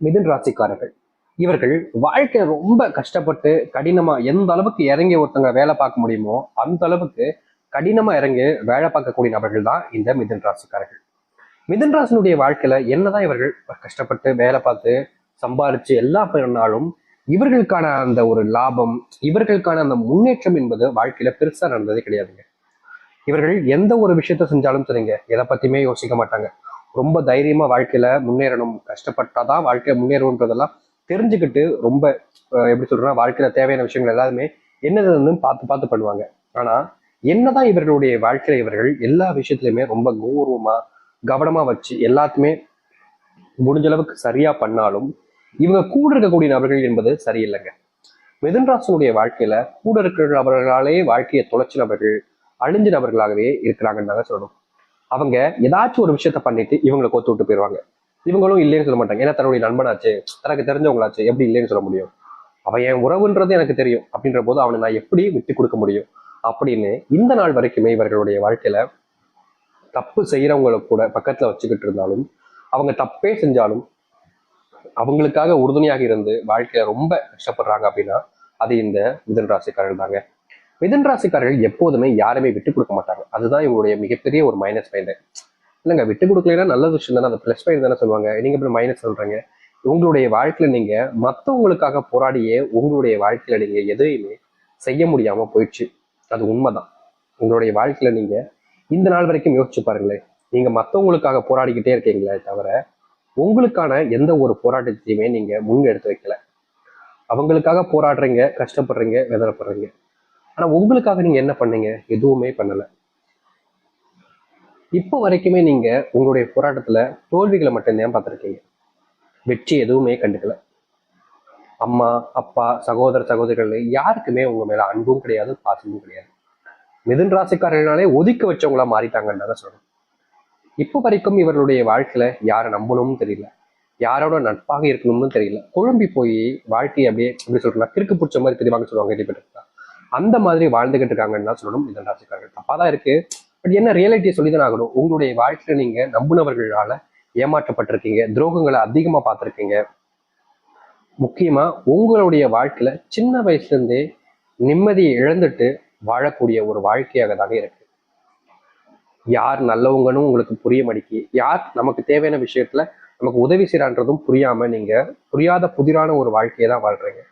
மிதுன் ராசிக்காரர்கள். இவர்கள் வாழ்க்கை ரொம்ப கஷ்டப்பட்டு கடினமா எந்த அளவுக்கு இறங்கி ஒருத்தங்க வேலை பார்க்க முடியுமோ அந்த அளவுக்கு கடினமா இறங்கி வேலை பார்க்கக்கூடிய நபர்கள் தான் இந்த மிதுன் ராசிக்காரர்கள். மிதுன் ராசினுடைய வாழ்க்கையில என்னதான் இவர்கள் கஷ்டப்பட்டு வேலை பார்த்து சம்பாரிச்சு எல்லாம் பண்ணாலும் இவர்களுக்கான அந்த ஒரு லாபம் இவர்களுக்கான அந்த முன்னேற்றம் என்பது வாழ்க்கையில பெருசா நடந்ததே கிடையாதுங்க. இவர்கள் எந்த ஒரு விஷயத்த செஞ்சாலும் சரிங்க. எதை பத்தியுமே யோசிக்க மாட்டாங்க. ரொம்ப தைரியமா வாழ்க்கையில முன்னேறணும். கஷ்டப்பட்டாதான் வாழ்க்கையை முன்னேறணுன்றதெல்லாம் தெரிஞ்சுக்கிட்டு ரொம்ப அஹ், எப்படி சொல்றேன்னா வாழ்க்கையில தேவையான விஷயங்கள் எல்லாருமே என்னதுன்னு பார்த்து பார்த்து பண்ணுவாங்க. ஆனா என்னதான் இவர்களுடைய வாழ்க்கையில இவர்கள் எல்லா விஷயத்துலையுமே ரொம்ப கௌரவமாக கவனமா வச்சு எல்லாத்தையுமே முடிஞ்ச அளவுக்கு சரியா பண்ணாலும் இவங்க கூட இருக்கக்கூடிய நபர்கள் என்பது சரியில்லைங்க. மிதுன்ராசனுடைய வாழ்க்கையில கூட இருக்கிற நபர்களாலே வாழ்க்கையை தொலைச்ச நபர்கள் அழிஞ்ச நபர்களாகவே இருக்கிறாங்கன்னு தாங்க சொல்லணும். அவங்க ஏதாச்சும் ஒரு விஷயத்த பண்ணிட்டு இவங்களை கொத்து விட்டு போயிடுவாங்க இவங்களும் இல்லைன்னு சொல்ல மாட்டாங்க. ஏன்னா தன்னுடைய நண்பனாச்சு தனக்கு தெரிஞ்சவங்களாச்சு எப்படி இல்லைன்னு சொல்ல முடியும்? அவன் என் உறவுன்றது எனக்கு தெரியும். அப்படின்ற போது அவனை நான் எப்படி விட்டு கொடுக்க முடியும்? அப்படின்னு இந்த நாள் வரைக்குமே இவர்களுடைய வாழ்க்கையில தப்பு செய்யறவங்களை கூட பக்கத்துல வச்சுக்கிட்டு இருந்தாலும் அவங்க தப்பே செஞ்சாலும் அவங்களுக்காக உறுதுணையாக இருந்து வாழ்க்கையில ரொம்ப கஷ்டப்படுறாங்க அப்படின்னா அது இந்த மிதன் ராசிக்காரர்கள் தாங்க. மிதன் ராசிக்காரர்கள் எப்போதுமே யாருமே விட்டு கொடுக்க மாட்டாங்க. அதுதான் இவங்களுடைய மிகப்பெரிய ஒரு மைனஸ் பாயிண்ட் இல்லைங்க விட்டு கொடுக்கலன்னா நல்ல விஷயம் தானே அந்த ப்ளஸ் பாயிண்ட் தானே சொல்லுவாங்க. நீங்க இப்படி மைனஸ் சொல்றீங்க? உங்களுடைய வாழ்க்கையில நீங்க மற்றவங்களுக்காக போராடியே உங்களுடைய வாழ்க்கையில நீங்க எதையுமே செய்ய முடியாம போயிடுச்சு. அது உண்மைதான். உங்களுடைய வாழ்க்கையில நீங்க இந்த நாள் வரைக்கும் யோசிச்சு பாருங்களேன். நீங்க மற்றவங்களுக்காக போராடிக்கிட்டே இருக்கீங்களே தவிர உங்களுக்கான எந்த ஒரு போராட்டத்தையுமே நீங்க முன் எடுத்து வைக்கல. அவங்களுக்காக போராடுறீங்க கஷ்டப்படுறீங்க வேதனைப்படுறீங்க. ஆனா உங்களுக்காக நீங்க என்ன பண்ணீங்க? எதுவுமே பண்ணல. இப்போ வரைக்குமே நீங்க உங்களுடைய போராட்டத்துல தோல்விகளை மட்டும்தான் பார்த்துருக்கீங்க? வெற்றி எதுவுமே கண்டுக்கல. அம்மா அப்பா சகோதர சகோதரிகள் யாருக்குமே உங்க மேல அன்பும் கிடையாது பாசமும் கிடையாது. மிதுன் ராசிக்காரர்களாலே ஒதுக்க வச்சவங்களா மாறிட்டாங்கன்னு தான் சொல்லணும் இப்போ வரைக்கும் இவர்களுடைய வாழ்க்கையில யாரை நம்பணும்னு தெரியல. யாரோட நட்பாக இருக்கணும்னு தெரியல. குழம்பி போய் வாழ்க்கையை அப்படியே எப்படி சொல்றேன்னா கிறுக்கு பிடிச்ச மாதிரி தெரிவாங்க சொல்லுவாங்க கேள்விப்பட்டிருக்கா அந்த மாதிரி வாழ்ந்துகிட்டு இருக்காங்கன்னு தான் சொல்லணும். மிதுன் ராசிக்காரர்கள் தப்பா தான் இருக்கு. பட் என்ன ரியாலிட்டியை சொல்லிதான் ஆகணும். உங்களுடைய வாழ்க்கையில நீங்க நம்புனவர்களால ஏமாற்றப்பட்டிருக்கீங்க. துரோகங்களை அதிகமா பார்த்திருக்கீங்க. முக்கியமா உங்களுடைய வாழ்க்கையில சின்ன வயசுல இருந்தே நிம்மதியை இழந்துட்டு வாழக்கூடிய ஒரு வாழ்க்கையாக தாங்க இருக்கு. யார் நல்லவங்கன்னு உங்களுக்கு புரிய மாட்டேங்கி யார் நமக்கு தேவையான விஷயத்துல நமக்கு உதவி செய்யறான்றதும் புரியாம நீங்க புரியாத புதிரான ஒரு வாழ்க்கையை தான் வாழ்றீங்க.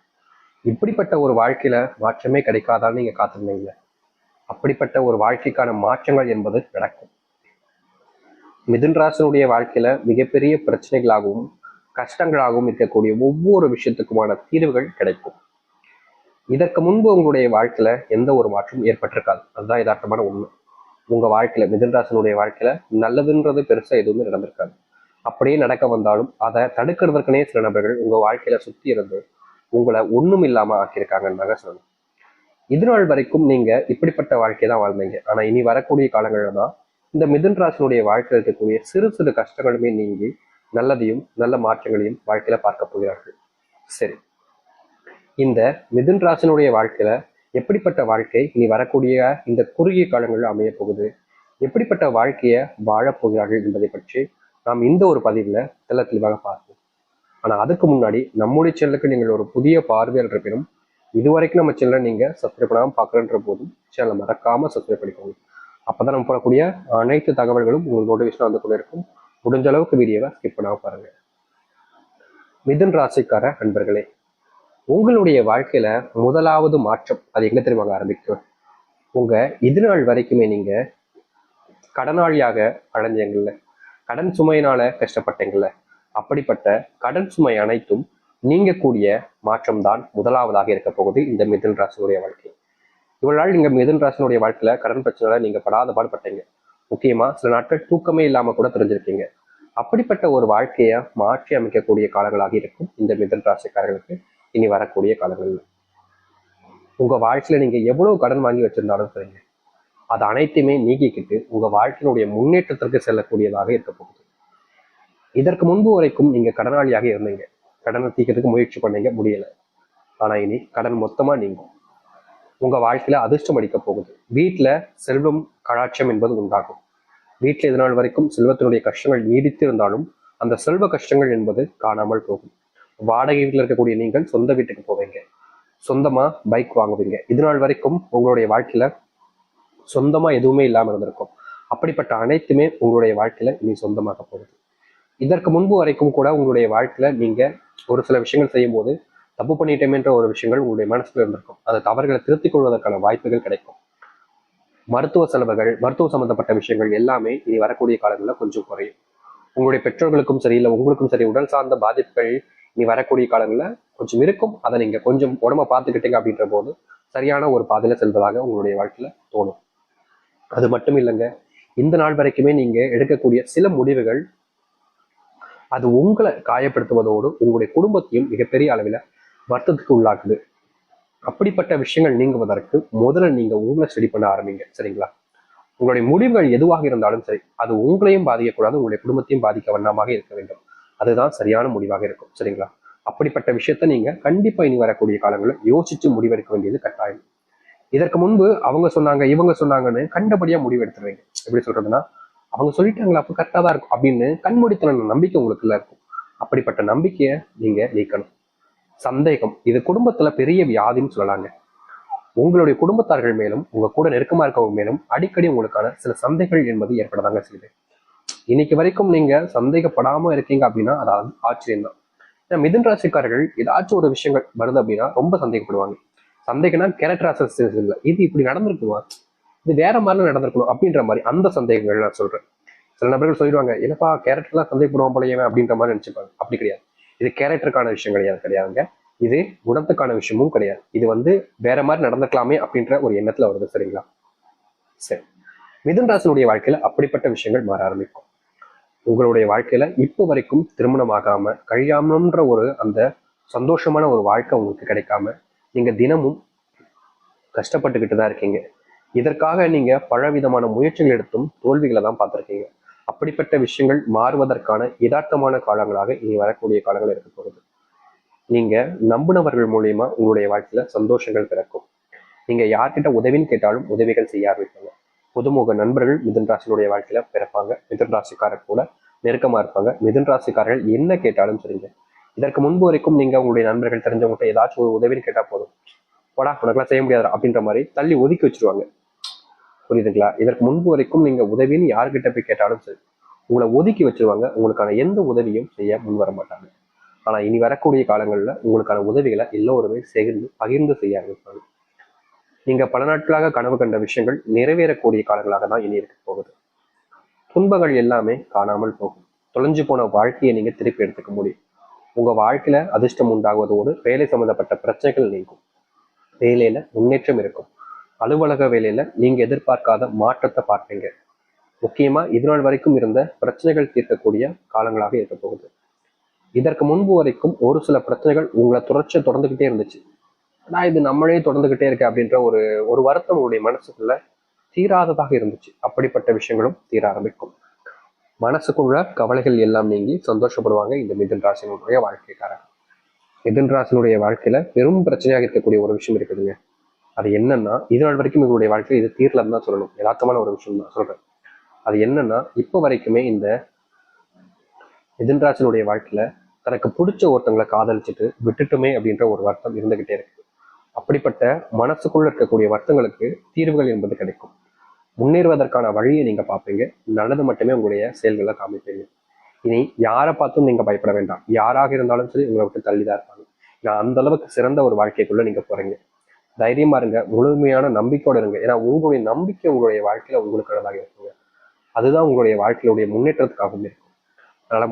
இப்படிப்பட்ட ஒரு வாழ்க்கையில மாற்றமே கிடைக்காதான்னு நீங்க காத்திருந்தீங்க. அப்படிப்பட்ட ஒரு வாழ்க்கைக்கான மாற்றங்கள் என்பது நடக்கும். மிதுன் ராசனுடைய வாழ்க்கையில மிகப்பெரிய பிரச்சனைகளாகவும் கஷ்டங்களாகவும் இருக்கக்கூடிய ஒவ்வொரு விஷயத்துக்குமான தீர்வுகள் கிடைக்கும். இதற்கு முன்பு உங்களுடைய வாழ்க்கையில எந்த ஒரு மாற்றமும் ஏற்பட்டிருக்காது. அதுதான் யதார்த்தமான உண்மை. உங்க வாழ்க்கையில மிதுன் ராசனுடைய வாழ்க்கையில நல்லதுன்றது பெருசா எதுவுமே நடந்திருக்காது. அப்படியே நடக்க வந்தாலும் அதை தடுக்கிறதுக்குனே சில நபர்கள் உங்க வாழ்க்கையில சுத்தி இருந்து உங்களை ஒன்றும் இல்லாமல் ஆக்கியிருக்காங்கன்னு தாங்க சொல்லணும். இது நாள் வரைக்கும் நீங்க இப்படிப்பட்ட வாழ்க்கை தான் வாழ்ந்தீங்க. ஆனா இனி வரக்கூடிய காலங்களில் தான் இந்த மிதுன் ராசினுடைய வாழ்க்கையில் இருக்கக்கூடிய சிறு சிறு கஷ்டங்களுமே நீங்கி நல்லதையும் நல்ல மாற்றங்களையும் வாழ்க்கையில பார்க்க போகிறார்கள். சரி. இந்த மிதுன் ராசினுடைய வாழ்க்கையில எப்படிப்பட்ட வாழ்க்கை இனி வரக்கூடிய இந்த குறுகிய காலங்களில் அமைய போகுது? எப்படிப்பட்ட வாழ்க்கையை வாழப் போகிறார்கள் என்பதை பற்றி நாம் இந்த ஒரு பதிவுல தெல்ல தெளிவாக பார்ப்போம். ஆனா அதுக்கு முன்னாடி நம்முடைய சேனலுக்கு நீங்கள் ஒரு புதிய பார்வையாளர் இருப்பினும் இதுவரைக்கும் நம்ம சேனலை நீங்க சப்ஸ்கிரைப் பண்ணாமல் பார்க்குறன்ற போதும் சேனலை மறக்காமல் சப்ஸ்கிரைப் பண்ணிக்கோங்க. அப்பதான் நம்ம போடக்கூடிய அனைத்து தகவல்களும் உங்களுக்கு நோட்டிஃபிகேஷன் வந்து கொண்டு இருக்கும். முடிஞ்ச அளவுக்கு வீடியோவை ஸ்கிப் பண்ணாமல் பாருங்க. மிதுன் ராசிக்கார நண்பர்களே உங்களுடைய வாழ்க்கையில முதலாவது மாற்றம் அது எங்க தெரியுமாங்க ஆரம்பிக்கும் உங்க இது நாள் வரைக்குமே நீங்க கடனாளியாக அடைஞ்சீங்கல்ல. கடன் சுமையினால கஷ்டப்பட்டீங்கல்ல. அப்படிப்பட்ட கடன் சுமை அனைத்தும் நீங்கக்கூடிய மாற்றம்தான் முதலாவதாக இருக்க போகுது இந்த மிதன் ராசினுடைய வாழ்க்கை. இவ்வளவு நாள் நீங்க மிதுன் ராசினுடைய வாழ்க்கையில கடன் பிரச்சனை நீங்க படாத பாடுபட்டீங்க. முக்கியமா சில நாட்கள் தூக்கமே இல்லாம கூட தெரிஞ்சிருக்கீங்க. அப்படிப்பட்ட ஒரு வாழ்க்கையை மாற்றி அமைக்கக்கூடிய காலங்களாக இருக்கும் இந்த மிதன் ராசிக்காரர்களுக்கு இனி வரக்கூடிய காலங்கள்ல. உங்க வாழ்க்கையில நீங்க எவ்வளவு கடன் வாங்கி வச்சிருந்தாலும் சரிங்க. அது அனைத்தையுமே நீக்கிக்கிட்டு உங்க வாழ்க்கையினுடைய முன்னேற்றத்திற்கு செல்லக்கூடியதாக இருக்க போகுது. இதற்கு முன்பு வரைக்கும் நீங்க கடனாளியாக இருந்தீங்க. கடனை தீக்கிறதுக்கு முயற்சி பண்ணீங்க முடியல. ஆனா இனி கடன் மொத்தமா நீங்கும். உங்க வாழ்க்கையில அதிர்ஷ்டம் அடிக்க போகுது. வீட்டுல செல்வம் கலாட்சியம் என்பது உண்டாகும். வீட்டில் இதனால் வரைக்கும் செல்வத்தினுடைய கஷ்டங்கள் நீடித்து இருந்தாலும் அந்த செல்வ கஷ்டங்கள் என்பது காணாமல் போகும். வாடகை வீட்டில் இருக்கக்கூடிய நீங்கள் சொந்த வீட்டுக்கு போவீங்க. சொந்தமா பைக் வாங்குவீங்க. இதுநாள் வரைக்கும் உங்களுடைய வாழ்க்கையில சொந்தமா எதுவுமே இல்லாமல் இருந்திருக்கும். அப்படிப்பட்ட அனைத்துமே உங்களுடைய வாழ்க்கையில இனி சொந்தமாக போகுது. இதற்கு முன்பு வரைக்கும் கூட உங்களுடைய வாழ்க்கையில நீங்க ஒரு சில விஷயங்கள் செய்யும் போது தப்பு பண்ணிட்டேமேன்ற ஒரு விஷயங்கள் உங்களுடைய மனசுல இருந்திருக்கும். அந்த தவறுகளை திருத்திக் கொள்வதற்கான வாய்ப்புகள் கிடைக்கும். மருத்துவ செலவுகள் மருத்துவ சம்பந்தப்பட்ட விஷயங்கள் எல்லாமே இனி வரக்கூடிய காலங்களில் கொஞ்சம் குறையும். உங்களுடைய பெற்றோர்களுக்கும் சரி இல்லை உங்களுக்கும் சரி உடல் சார்ந்த பாதிப்புகள் இனி வரக்கூடிய காலங்களில் கொஞ்சம் இருக்கும். அதை நீங்க கொஞ்சம் உடம்ப பார்த்துக்கிட்டீங்க அப்படின்ற போது சரியான ஒரு பாதையில செல்வதாக உங்களுடைய வாழ்க்கையில தோணும். அது மட்டும் இல்லைங்க இந்த நாள் வரைக்குமே நீங்க எடுக்கக்கூடிய சில முடிவுகள் அது உங்களை காயப்படுத்துவதோடு உங்களுடைய குடும்பத்தையும் மிகப்பெரிய அளவில் வருத்தத்துக்கு உள்ளாக்குது. அப்படிப்பட்ட விஷயங்கள் நீங்குவதற்கு முதல்ல நீங்க உங்களை ஸ்டடி பண்ண ஆரம்பிங்க சரிங்களா? உங்களுடைய முடிவுகள் எதுவாக இருந்தாலும் சரி அது உங்களையும் பாதிக்கக்கூடாது உங்களுடைய குடும்பத்தையும் பாதிக்க வண்ணமாக இருக்க வேண்டும். அதுதான் சரியான முடிவாக இருக்கும் சரிங்களா? அப்படிப்பட்ட விஷயத்த நீங்க கண்டிப்பா இனி வரக்கூடிய காலங்களில் யோசிச்சு முடிவெடுக்க வேண்டியது கட்டாயம். இதற்கு முன்பு அவங்க சொன்னாங்க இவங்க சொன்னாங்கன்னு கண்டபடியா முடிவு எப்படி சொல்றதுன்னா அவங்க சொல்லிட்டாங்களா? அப்போ கரெக்டாக தான் இருக்கும். அப்படின்னு கண்மூடித்தன நம்பிக்கை உங்களுக்குள்ள இருக்கும். அப்படிப்பட்ட நம்பிக்கையை நீங்க நீக்கணும். சந்தேகம். இது குடும்பத்துல பெரிய வியாதின்னு சொல்லலாங்க. உங்களுடைய குடும்பத்தார்கள் மேலும் உங்க கூட நெருக்கமா இருக்கவங்க மேலும் அடிக்கடி உங்களுக்கான சில சந்தைகள் என்பது ஏற்படதாங்க செய்யுது. இன்னைக்கு வரைக்கும் நீங்க சந்தேகப்படாம இருக்கீங்க அப்படின்னா அது ஆச்சரியம் தான் ஏன்னா ராசிக்காரர்கள் ஏதாச்சும் ஒரு விஷயங்கள் வருது அப்படின்னா ரொம்ப சந்தேகப்படுவாங்க. சந்தேகம்னா கேரக்டர் அசஸ் இல்லை இது இப்படி நடந்திருக்குமா? இது வேற மாதிரி நடந்திருக்கணும் அப்படின்ற மாதிரி அந்த சந்தேகங்கள் நான் சொல்றேன். சில நபர்கள் சொல்லிடுவாங்க என்னப்பா கேரக்டர்லாம் சந்தேகப்படுவான் போலயே அப்படின்ற மாதிரி நினைச்சுப்பாங்க. அப்படி கிடையாது. இது கேரக்டருக்கான விஷயம் கிடையாது கிடையாதுங்க. இது குணத்துக்கான விஷயமும் கிடையாது. இது வந்து வேற மாதிரி நடந்துக்கலாமே அப்படின்ற ஒரு எண்ணத்துல வருது சரிங்களா? சரி. மிதுன் ராசினுடைய வாழ்க்கையில அப்படிப்பட்ட விஷயங்கள் மாற ஆரம்பிக்கும். உங்களுடைய வாழ்க்கையில இப்போ வரைக்கும் திருமணம் ஆகாம கழியாமன்ற ஒரு அந்த சந்தோஷமான ஒரு வாழ்க்கை உங்களுக்கு கிடைக்காம நீங்க தினமும் கஷ்டப்பட்டுக்கிட்டு தான் இருக்கீங்க. இதற்காக நீங்க பலவிதமான முயற்சிகள் எடுத்தும் தோல்விகளை தான் பார்த்துருக்கீங்க. அப்படிப்பட்ட விஷயங்கள் மாறுவதற்கான யதார்த்தமான காலங்களாக இனி வரக்கூடிய காலங்கள் இருக்க போகுது. நீங்க நம்புனவர்கள் மூலியமா உங்களுடைய வாழ்க்கையில சந்தோஷங்கள் பிறக்கும். நீங்க யார்கிட்ட உதவின்னு கேட்டாலும் உதவிகள் செய்ய ஆரம்பிப்பாங்க புதுமுக நண்பர்கள் மிதுன் ராசினுடைய வாழ்க்கையில பிறப்பாங்க. மிதன் ராசிக்காரர் கூட நெருக்கமா இருப்பாங்க. மிதுன் ராசிக்காரர்கள் என்ன கேட்டாலும் சரிங்க. இதற்கு முன்பு வரைக்கும் நீங்க உங்களுடைய நண்பர்கள் தெரிஞ்சவங்ககிட்ட ஏதாச்சும் ஒரு உதவின்னு கேட்டா போதும். போடா உனக்கெல்லாம் செய்ய முடியாது அப்படின்ற மாதிரி தள்ளி ஒதுக்கி வச்சிருவாங்க. புரியுதுங்களா? இதற்கு முன்பு வரைக்கும் நீங்க உதவின்னு யார்கிட்ட போய் கேட்டாலும் சரி உங்களை ஒதுக்கி வச்சிருவாங்க. உங்களுக்கான எந்த உதவியும் செய்ய முன் வர மாட்டாங்க. ஆனா இனி வரக்கூடிய காலங்கள்ல உங்களுக்கான உதவிகளை எல்லோருமே சேர்ந்து பகிர்ந்து செய்ய ஆரம்பிப்பாங்க நீங்க பல நாட்களாக கனவு கண்ட விஷயங்கள் நிறைவேறக்கூடிய காலங்களாக தான் இனி இருக்க போகுது. துன்பங்கள் எல்லாமே காணாமல் போகும். தொலைஞ்சு போன வாழ்க்கையை நீங்க திருப்பி எடுத்துக்க முடியும். உங்க வாழ்க்கையில அதிர்ஷ்டம் உண்டாகுவதோடு வேலை சம்பந்தப்பட்ட பிரச்சனைகள் நீங்கும். வேலையில முன்னேற்றம் இருக்கும். அலுவலக வேலையில நீங்க எதிர்பார்க்காத மாற்றத்தை பார்ப்பீங்க. முக்கியமா இது வரைக்கும் இருந்த பிரச்சனைகள் தீர்க்கக்கூடிய காலங்களாக இருக்க போகுது. இதற்கு முன்பு வரைக்கும் ஒரு சில பிரச்சனைகள் உங்களை தொடர்ச்சியா தொடர்ந்துகிட்டே இருந்துச்சு. ஆனா இது நம்மளே தொடர்ந்துகிட்டே இருக்கேன் அப்படின்ற ஒரு ஒரு வருத்தம் உங்களுடைய மனசுக்குள்ள தீராததாக இருந்துச்சு. அப்படிப்பட்ட விஷயங்களும் தீர ஆரம்பிக்கும். மனசுக்குள்ள கவலைகள் எல்லாம் நீங்கி சந்தோஷப்படுவாங்க இந்த மிதன் ராசினுடைய வாழ்க்கைக்காரங்க மிதன் ராசினுடைய வாழ்க்கையில பெரும் பிரச்சனையாக இருக்கக்கூடிய ஒரு விஷயம் இருக்குதுங்க. அது என்னன்னா இது நாள் வரைக்கும் எங்களுடைய வாழ்க்கையில் இது தீரலன்னு தான் சொல்லணும். யதார்த்தமான ஒரு விஷயம் தான் சொல்றேன். அது என்னன்னா இப்போ வரைக்குமே இந்த மிதுன் வாழ்க்கையில தனக்கு பிடிச்ச ஒருத்தங்களை காதலிச்சுட்டு விட்டுட்டுமே அப்படின்ற ஒரு வருத்தம் இருந்துகிட்டே இருக்கு. அப்படிப்பட்ட மனசுக்குள்ள இருக்கக்கூடிய வருத்தங்களுக்கு தீர்வுகள் என்பது கிடைக்கும். முன்னேறுவதற்கான வழியை நீங்க பார்ப்பீங்க. நல்லது மட்டுமே உங்களுடைய செயல்களை காமிப்பீங்க. இனி யாரை பார்த்தும் நீங்க பயப்பட வேண்டாம். யாராக இருந்தாலும் சரி உங்களை விட்டு தள்ளிதான் இருப்பாங்க. நான் அந்த அளவுக்கு சிறந்த ஒரு வாழ்க்கைக்குள்ள நீங்க போறீங்க. தைரியமா இருங்க முழுமையான நம்பிக்கையோட இருங்க. ஏன்னா உங்களுடைய நம்பிக்கை உங்களுடைய வாழ்க்கையில உங்களுக்கானதாக இருக்குங்க. அதுதான் உங்களுடைய வாழ்க்கையுடைய முன்னேற்றத்துக்காகவும் இருக்கும். அதனால